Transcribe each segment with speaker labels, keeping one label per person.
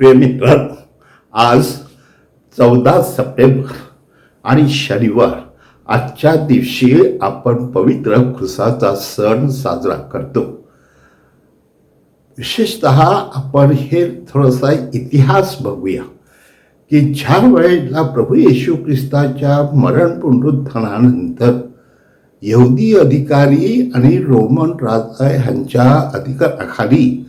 Speaker 1: प्रेमित्र. आज चौदा सप्टेंबर आणि शनिवार. आजच्या दिवशी आपण पवित्र खुसाचा सण साजरा करतो. विशेषत आपण हे थोडासा इतिहास बघूया की ज्या वेळेला प्रभू येशू ख्रिस्ताच्या मरण पुनरुत्थानानंतर यहुदी अधिकारी आणि रोमन राजा ह्यांच्या अधिकाराखाली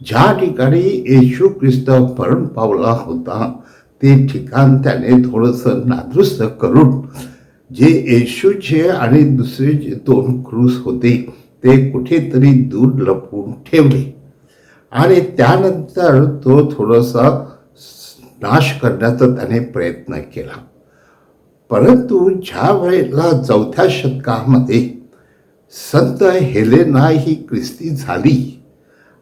Speaker 1: ज्या ठिकाणी येशू ख्रिस्त मरण पावला होता ते ठिकाण त्याने थोडंसं नादुरुस्त करून जे येशूचे आणि दुसरे जे दोन क्रूस होते ते कुठेतरी दूर लपवून ठेवले. आणि त्यानंतर तो थोडासा नाश करण्याचा त्याने प्रयत्न केला. परंतु ज्या वेळेला चौथ्या शतकामध्ये संत हेलेना ही ख्रिस्ती झाली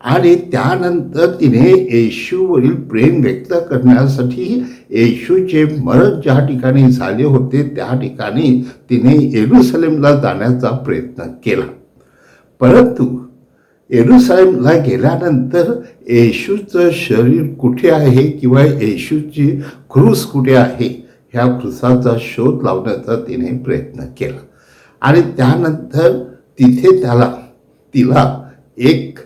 Speaker 1: आणि त्यानंतर तिने येशूवरील प्रेम व्यक्त करण्यासाठी येशूचे मरण ज्या ठिकाणी झाले होते त्या ठिकाणी तिने येरुसलेमला जाण्याचा प्रयत्न केला. परंतु येरुसलेमला गेल्यानंतर येशूचं शरीर कुठे आहे किंवा येशूची क्रूस कुठे आहे ह्या क्रूसाचा शोध लावण्याचा तिने प्रयत्न केला. आणि त्यानंतर तिथे त्याला तिला एक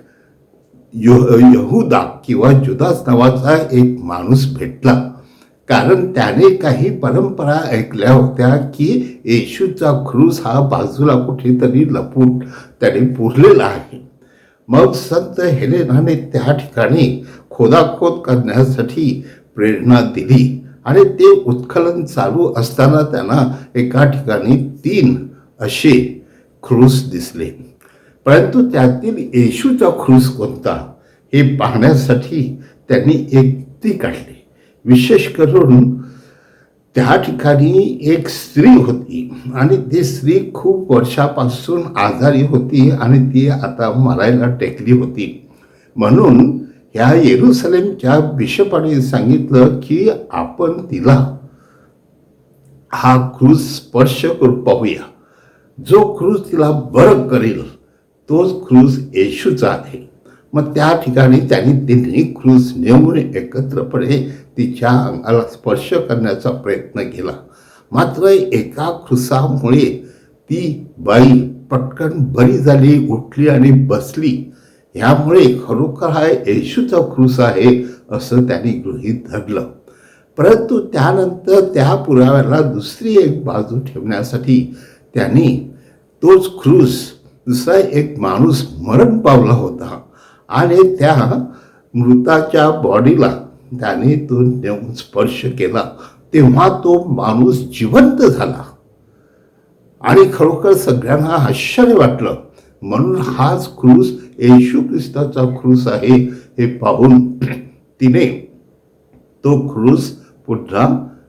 Speaker 1: यहुदा किंवा जुदास नावाचा एक माणूस भेटला. कारण त्याने काही परंपरा ऐकल्या होत्या की येशूचा क्रूस हा बाजूला कुठेतरी लपून त्याने पुरलेला आहे. मग संत हेलेनाने त्या ठिकाणी खोदाखोद करण्यासाठी प्रेरणा दिली आणि ते उत्खलन चालू असताना त्यांना एका ठिकाणी तीन असे क्रूस दिसले. परंतु त्यातील येशूचा क्रूस कोणता? हे पाहण्यासाठी त्यांनी एक ती काढली. विशेष करून त्या ठिकाणी एक स्त्री होती आणि ती स्त्री खूप वर्षापासून आजारी होती आणि ती आता मरायला टेकली होती. म्हणून ह्या येरुसलेमच्या बिशपाने सांगितलं की आपण तिला हा क्रूज स्पर्श करून पाहूया. जो क्रूज तिला बरं करेल तोच क्रूज येशूचा आहे. मग त्या ठिकाणी त्यांनी तिन्ही क्रूज नेऊन एकत्रपणे तिच्या अंगाला स्पर्श करण्याचा प्रयत्न केला. मात्र एका क्रुसामुळे ती बाई पटकन बरी झाली उठली आणि बसली. ह्यामुळे खरोखर हा येशूचा क्रूस आहे असं त्यांनी गृहीत धरलं. परंतु त्यानंतर त्या पुराव्याला दुसरी एक बाजू ठेवण्यासाठी त्यांनी तोच क्रूस दुसरा एक माणूस मरण पावला होता. आणि त्या मृताच्या बॉडीला त्याने तो नेऊन स्पर्श केला. तेव्हा तो माणूस जिवंत झाला. आणि खरोखर सगळ्यांना आश्चर्य वाटलं. म्हणून हाच क्रूस येशू ख्रिस्ताचा क्रूस आहे हे पाहून तिने तो क्रूस पुन्हा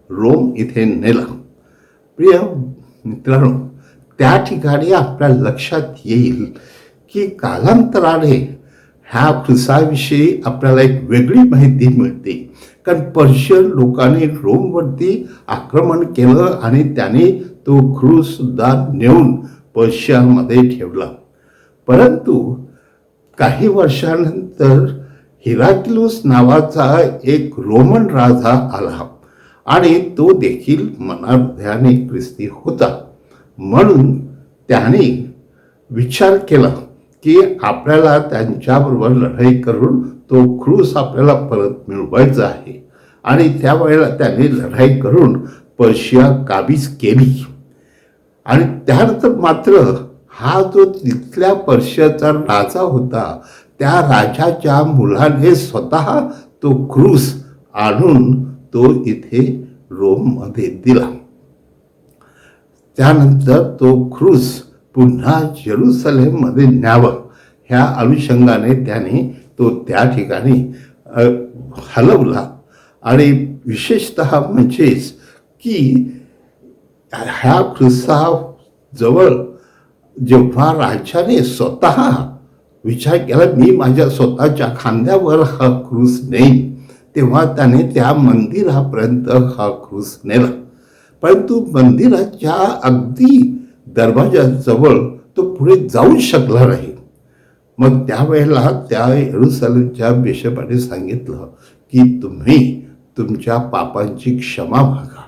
Speaker 1: रोम इथे नेला. प्रिय मित्रांनो त्या ठिकाणी आपल्या लक्षात येईल की कालांतराने ह्या क्रिसाविषयी आपल्याला एक वेगळी माहिती मिळते. कारण पर्शियन लोकांनी रोमवरती आक्रमण केलं आणि त्याने तो क्रूजसुद्धा नेऊन पर्शियामध्ये ठेवला. परंतु काही वर्षानंतर हिराकिलूस नावाचा एक रोमन राजा आला आणि तो देखील मनाध्याने ख्रिस्ती होता. म्हणून त्याने विचार केला. की आपल्याला त्यांच्याबरोबर लढाई करून तो क्रूस आपल्याला परत मिळवायचा आहे. आणि त्यावेळेला त्यांनी लढाई करून पर्शिया काबीज केली. आणि त्यानंतर मात्र हा जो तिथल्या पर्शियाचा राजा होता त्या राजाच्या मुलाने स्वतः तो क्रूस आणून तो इथे रोममध्ये दिला. त्यानंतर तो क्रूस पुन्हा जेरुसलेममध्ये न्यावं ह्या अनुषंगाने त्याने तो त्या ठिकाणी हलवला. आणि विशेषत म्हणजेच की ह्या ख्रिस्ताजवळ जेव्हा राजाने स्वतः विचार केला मी माझ्या स्वतःच्या खांद्यावर हा क्रूस नेईन. तेव्हा त्याने त्या मंदिरापर्यंत हा क्रूस नेला. परंतु मंदिराच्या अगदी दरवाजाजवळ तो पुढे जाऊ शकला नाही. मग त्यावेळेला त्या येरुसलेमच्या बिशपाने सांगितलं की तुम्ही तुमच्या पापांची क्षमा मागा.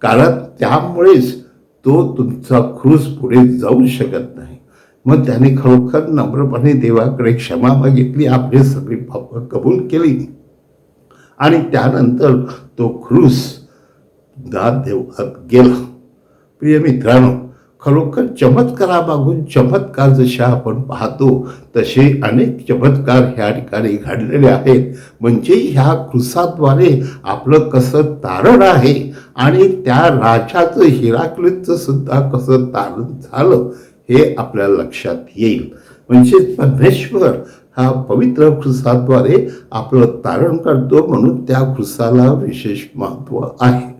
Speaker 1: कारण त्यामुळेच तो तुमचा क्रूस पुढे जाऊ शकत नाही. मग त्याने खरोखर नम्रपणे देवाकडे क्षमा मागितली आपली सगळी पाप कबूल केली. आणि त्यानंतर तो क्रूस दा देव गेला. प्रिय मित्रांनो खरोखर चमत्कारामागून चमत्कार जसे आपण पाहतो तसे अनेक चमत्कार ह्या ठिकाणी घडलेले आहेत. म्हणजे ह्या कृसाद्वारे आपलं कसं तारण आहे आणि त्या राजाचं हिराक्लितचं सुद्धा कसं तारण झालं हे आपल्या लक्षात येईल. म्हणजे परमेश्वर हा पवित्र खुसाद्वारे आपलं तारण करतो म्हणून त्या खुसाला विशेष महत्त्व आहे.